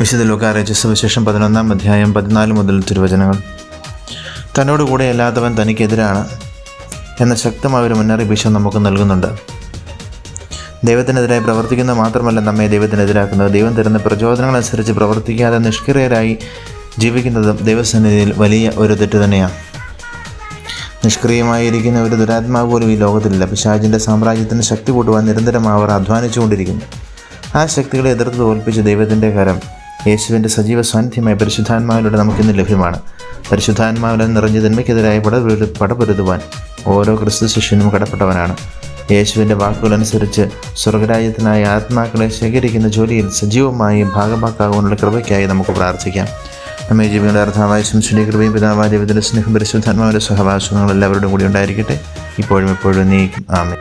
വിശുദ്ധ ലൂക്കാറിയിച്ച സുവിശേഷം പതിനൊന്നാം അധ്യായം പതിനാല് മുതൽ തിരുവചനങ്ങൾ. തന്നോട് കൂടെ അല്ലാത്തവൻ തനിക്കെതിരാണ് എന്ന ശക്തമായ ഒരു മുന്നറിയിപ്പ് നമുക്ക് നൽകുന്നുണ്ട്. ദൈവത്തിനെതിരായി പ്രവർത്തിക്കുന്ന മാത്രമല്ല നമ്മെ ദൈവത്തിനെതിരാക്കുന്നത്. ദൈവം തരുന്ന പ്രചോദനങ്ങളനുസരിച്ച് പ്രവർത്തിക്കാതെ നിഷ്ക്രിയരായി ജീവിക്കുന്നതും ദൈവസന്നിധിയിൽ വലിയ ഒരു തെറ്റ് തന്നെയാണ്. നിഷ്ക്രിയമായിരിക്കുന്ന ഒരു ദുരാത്മാവ് പോലും ഈ ലോകത്തിലില്ല. പിശാചിന്റെ സാമ്രാജ്യത്തിന് ശക്തി കൂട്ടുവാൻ നിരന്തരം അവർ അധ്വാനിച്ചുകൊണ്ടിരിക്കുന്നു. ആ ശക്തികളെ എതിർത്ത് തോൽപ്പിച്ച ദൈവത്തിന്റെ കരം യേശുവിന്റെ സജീവ സാന്നിധ്യമായി പരിശുദ്ധാത്മാവിലൂടെ നമുക്കിന്ന് ലഭ്യമാണ്. പരിശുദ്ധാത്മാവിലെ നിറഞ്ഞ തിന്മയ്ക്കെതിരായി പടപൊരു പടപൊരുതുവാൻ ഓരോ ക്രിസ്തു ശിഷ്യനും കടപ്പെട്ടവനാണ്. യേശുവിന്റെ വാക്കുകളനുസരിച്ച് സ്വർഗരാജ്യത്തിനായി ആത്മാക്കളെ ശേഖരിക്കുന്ന ജോലിയിൽ സജീവമായി ഭാഗമാക്കാവുന്ന കൃപയ്ക്കായി നമുക്ക് പ്രാർത്ഥിക്കാം. നമ്മെ ജീവികളുടെ അർത്ഥമായ ശംസുடைய കൃപയും പിതാവായ ദൈവത്തിന്റെ സ്നേഹം പരിശുദ്ധാത്മാവിന്റെ സഹവാസങ്ങൾ എല്ലാവരുടെയും കൂടി ഉണ്ടായിരിക്കട്ടെ. ഇപ്പോഴും എപ്പോഴും നീക്കും. ആമേ